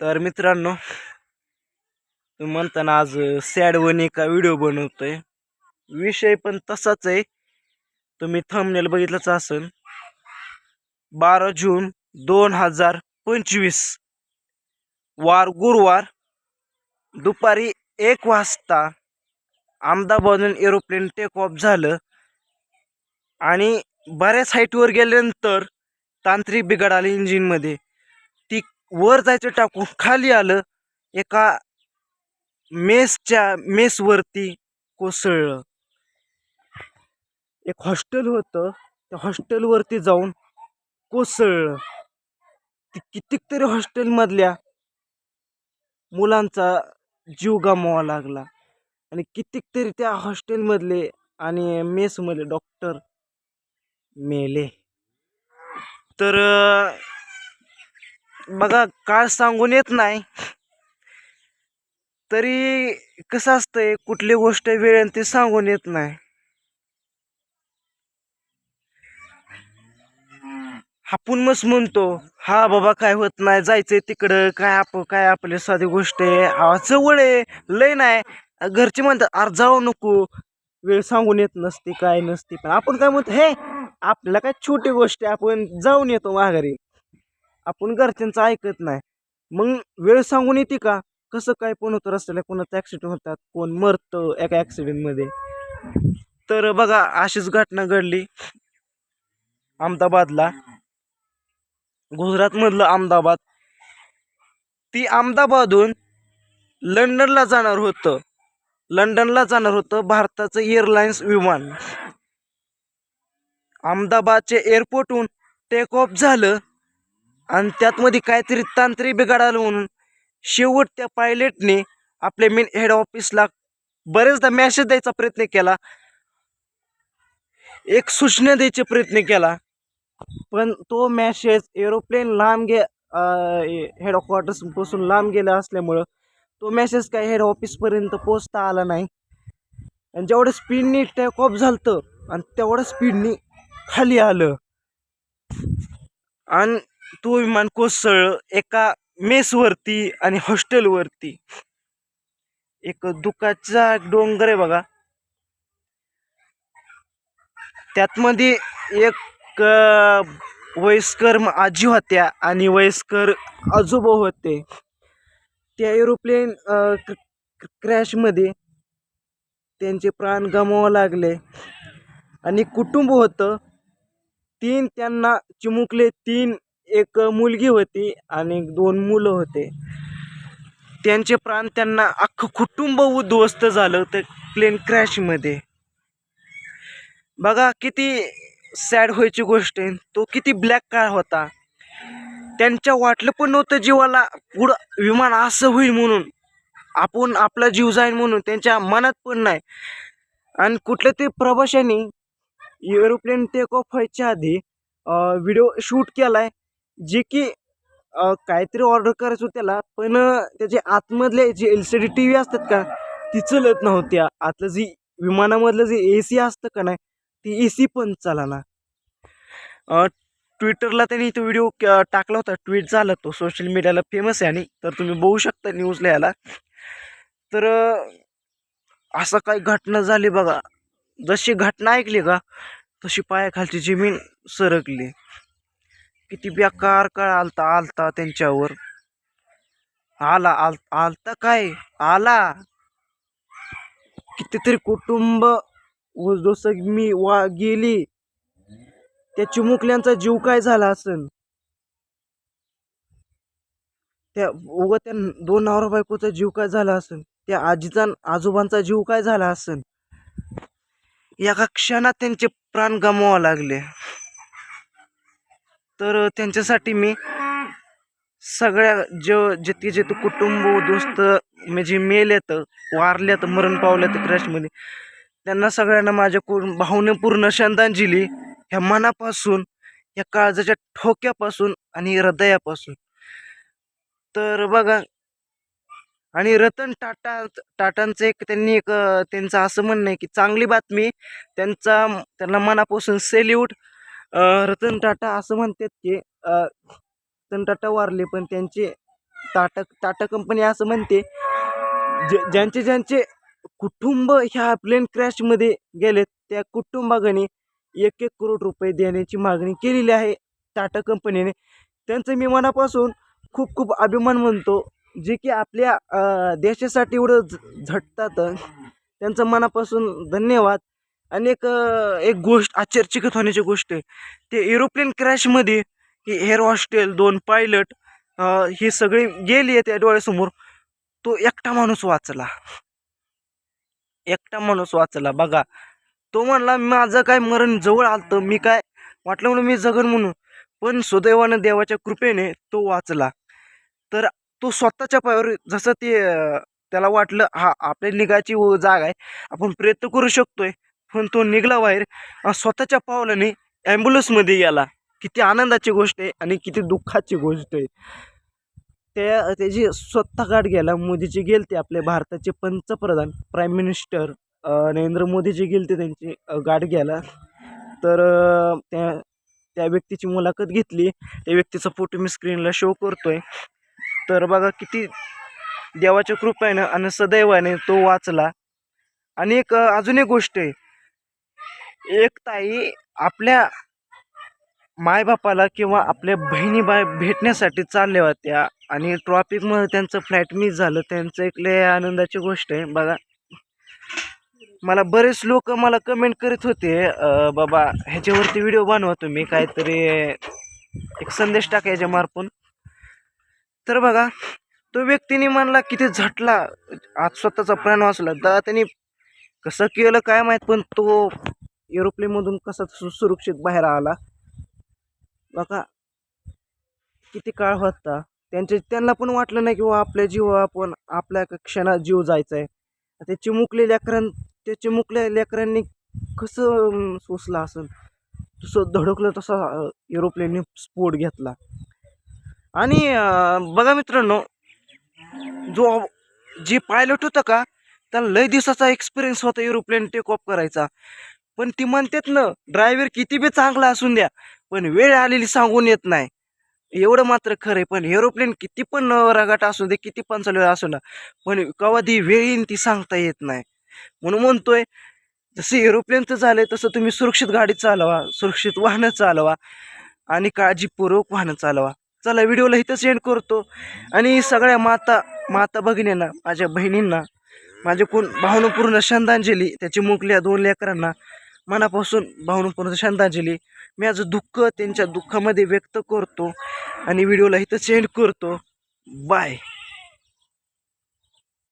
तर मित्रांनो तुम्ही म्हणताना आज सॅडवन एका व्हिडिओ बनवतोय. विषय पण तसाच आहे. तुम्ही थंबनेल बघितलंच असेल. बारा जून दोन हजार पंचवीस वार गुरुवार दुपारी एक वाजता अहमदाबादहून एरोप्लेन टेक ऑफ झालं आणि बऱ्याच हाईटवर गेल्यानंतर तांत्रिक बिघाड आली इंजिनमध्ये वर जायचं टाकून खाली आलं एका मेसच्या मेसवरती कोसळलं. एक हॉस्टेल होतं त्या हॉस्टेलवरती जाऊन कोसळलं. ती कितीक तरी हॉस्टेलमधल्या मुलांचा जीव गमवावा लागला. आणि कितीक तरी त्या हॉस्टेलमधले आणि मेसमधले डॉक्टर मेले. तर बघा काळ सांगून येत नाही. तरी कसं असतंय कुठली गोष्ट वेळ ते सांगून येत नाही. आपण मस म्हणतो हा बाबा काय होत नाही जायचंय तिकडं काय आप काय आपली साधी गोष्ट आहे. जवळ आहे लय नाही. घरचे म्हणतात अरे जाऊ नको वेळ सांगून येत नसते काय नसते. पण आपण काय म्हणतो हे आपल्याला काय छोटी गोष्ट आहे आपण जाऊन येतो माघारी. आपण घरच्यांचं ऐकत नाही. मग वेळ सांगून येते का? कसं काय पण होतं रस्त्याला कोणाचं ॲक्सिडेंट होतात कोण मरतं एका ॲक्सिडेंटमध्ये तर बघा अशीच घटना घडली अहमदाबादला. गुजरातमधलं अहमदाबाद. ती अहमदाबादहून लंडनला जाणार होतं. लंडनला जाणार होतं भारताचं एअरलाइन्स विमान. अहमदाबादच्या एअरपोर्टहून टेक ऑफ झालं. आणि त्यातमध्ये काहीतरी तांत्रिक बिघाडालं म्हणून शेवट त्या पायलटने आपल्या मेन हेड ऑफिसला बरेचदा मॅसेज द्यायचा प्रयत्न केला. एक सूचना द्यायचा प्रयत्न केला. पण तो मॅसेज एरोप्लेन लांब गे हेड क्वार्टर्सपासून लांब गेला असल्यामुळं तो मॅसेज काय हेड ऑफिसपर्यंत पोचता आला नाही. आणि जेवढं स्पीडनी टेक ऑफ झालं आणि तेवढं स्पीडनी खाली आलं. आणि तो विमान कोसळलं एका मेसवरती आणि हॉस्टेलवरती. एक दुखाचा डोंगर आहे बघा. त्यातमध्ये एक वयस्कर आजी होत्या आणि वयस्कर आजोबा होते. त्या एरोप्लेन क्रॅशमध्ये त्यांचे प्राण गमावं लागले. आणि कुटुंब होतं. तीन त्यांना चिमुकले तीन एक मुलगी होती आणि दोन मुलं होते. त्यांचे प्राण त्यांना अख्खं कुटुंब उद्ध्वस्त झालं तर प्लेन क्रॅशमध्ये बघा किती सॅड व्हायची गोष्ट आहे. तो किती ब्लॅक काळ होता. त्यांच्या वाटलं पण नव्हतं जीवाला पुढं विमान असं होईल म्हणून. आपण आपला जीव जाईल म्हणून त्यांच्या मनात पण नाही. आणि कुठल्या तरी प्रवाशांनी एरोप्लेन टेक ऑफ व्हायच्या आधी व्हिडिओ शूट केला आहे जे की काहीतरी ऑर्डर करायचं होतं त्याला पण त्याचे आतमधले जे L C D T V असतात का ती चलत नव्हत्या. आतलं जी विमानामधलं जे ए सी असतं का नाही ती ए सी पण चालाना. ट्विटरला त्यांनी तो व्हिडिओ टाकला होता. ट्विट झाला तो. सोशल मीडियाला फेमस आहे आणि तर तुम्ही बघू शकता न्यूजला याला. तर असं काही घटना झाली बघा. जशी घटना ऐकली का तशी पायाखालची जमीन सरकली. किती बेकार काळ आलता आलता त्यांच्यावर. आला आल आलता काय? आला. कितीतरी कुटुंब जसं मी वा गेली त्या चिमुकल्यांचा जीव काय झाला असन? त्या उगा त्या दोन नवरा बायकोचा जीव काय झाला असन? त्या आजीचा आजोबांचा जीव काय झाला असन? एका क्षणात त्यांचे प्राण गमवावे लागले. तर त्यांच्यासाठी मी सगळ्या जे जितके जिथे कुटुंब दोस्त म्हणजे मेल्यात वारल्यात मरण पावल्यात क्रॅशमध्ये त्यांना सगळ्यांना माझ्याकडून भावनेपूर्ण श्रद्धांजली ह्या मनापासून ह्या काळजाच्या ठोक्यापासून आणि हृदयापासून. तर बघा आणि रतन टाटा टाटांचं एक त्यांनी एक त्यांचं असं म्हणणं आहे की चांगली बातमी त्यांचा त्यांना मनापासून सेल्यूट रतन टाटा असं म्हणतात की रतन टाटा वारले पण त्यांचे टाटा टाटा कंपनी असं म्हणते ज ज्यांचे ज्यांचे कुटुंब ह्या प्लेन क्रॅशमध्ये गेलेत त्या कुटुंबाने एक एक करोड रुपये देण्याची मागणी केलेली आहे टाटा कंपनीने. त्यांचं मी मनापासून खूप खूप अभिमान म्हणतो जे की आपल्या देशासाठी एवढं झ- झटतात. त्यांचं मनापासून धन्यवाद. अनेक एक गोष्ट आश्चर्यचकित होण्याची गोष्ट आहे. ते एरोप्लेन क्रॅशमध्ये हेअर हॉस्टेल दोन पायलट ही सगळी गेली आहे त्या डोळ्यासमोर. तो एकटा माणूस वाचला. एकटा माणूस वाचला. बघा तो म्हणला माझं काय मरण जवळ आलतं. मी काय वाटलं म्हणून मी जगन म्हणून. पण सुदैवानं देवाच्या कृपेने तो वाचला. तर तो स्वतःच्या पायावर जसं ते त्याला वाटलं हा आपल्या निगाची व जागा आहे. आपण प्रयत्न करू शकतोय पण तो निघला बाहेर स्वतःच्या पावलाने ॲम्ब्युलन्समध्ये गेला किती आनंदाची गोष्ट आहे आणि किती दुःखाची गोष्ट आहे. त्या त्याची स्वतः गाठ गेला मोदीजी गेलते आपले भारताचे पंतप्रधान प्राईम मिनिस्टर नरेंद्र मोदीजी गेलते त्यांची गाठ घ्यायला. तर त्या त्या व्यक्तीची मुलाखत घेतली. त्या व्यक्तीचा फोटो मी स्क्रीनला शो करतो आहे तर बघा किती देवाच्या कृपेनं आणि सदैवाने तो वाचला. आणि एक अजून एक गोष्ट आहे. एक ताई आपल्या मायबापाला किंवा आपल्या बहिणी बाय भेटण्यासाठी चालल्या होत्या आणि ट्रॉफिकमुळे त्यांचं फ्लाईट मिस झालं. त्यांचं एक लय आनंदाची गोष्ट आहे. बघा. मला बरेच लोक मला कमेंट करीत होते बाबा ह्याच्यावरती व्हिडिओ बनवा तुम्ही काहीतरी एक संदेश टाका याच्या मार्फून तर बघा तो व्यक्तीने म्हणला किती झटला. आज स्वतःचा प्राण वाचला. तर त्यांनी कसं केलं काय माहीत पण तो एरोप्लेनमधून कसा सु सुरक्षित बाहेर आला? बघा. किती काळ होता? त्यांचे त्यांना पण वाटलं नाही किंवा आपल्या जीव आपण आपल्या एका क्षणात जीव जायचा आहे ते चिमुकले लेकरां त्या चिमुकल्या लेकरांनी कसं अं, सोसलं असेल? तसं धडकलं तसा एरोप्लेनने स्फोट घेतला. आणि बघा मित्रांनो जो जे पायलट होता का त्याला लय दिवसाचा एक्सपिरियन्स होता एरोप्लेन टेक ऑफ करायचा. पण ती म्हणतात ना ड्रायव्हर किती बी चांगला असून द्या पण वेळ आलेली सांगून येत नाही. एवढं मात्र खरं आहे पण एरोप्लेन किती पण रगाट असू दे किती पण चालू असू ना पण कवा ती वेळ येईन ती सांगता येत नाही. म्हणून म्हणतोय जसं एरोप्लेनचं झालं आहे तसं तुम्ही सुरक्षित गाडी चालवा सुरक्षित वाहनं चालवा आणि काळजीपूर्वक वाहनं चालवा. चला व्हिडिओला इथंच एंड करतो. आणि सगळ्या माता माता भगिनींना माझ्या बहिणींना माझे कोण भावनापूर्ण श्रद्धांजली त्याची मुकल्या दोन लेकरांना मनापासून भावनापूर्ण श्रद्धांजली मी आज दुःख त्यांच्या दुःखामध्ये व्यक्त करतो आणि व्हिडिओला इथं सेंड करतो. बाय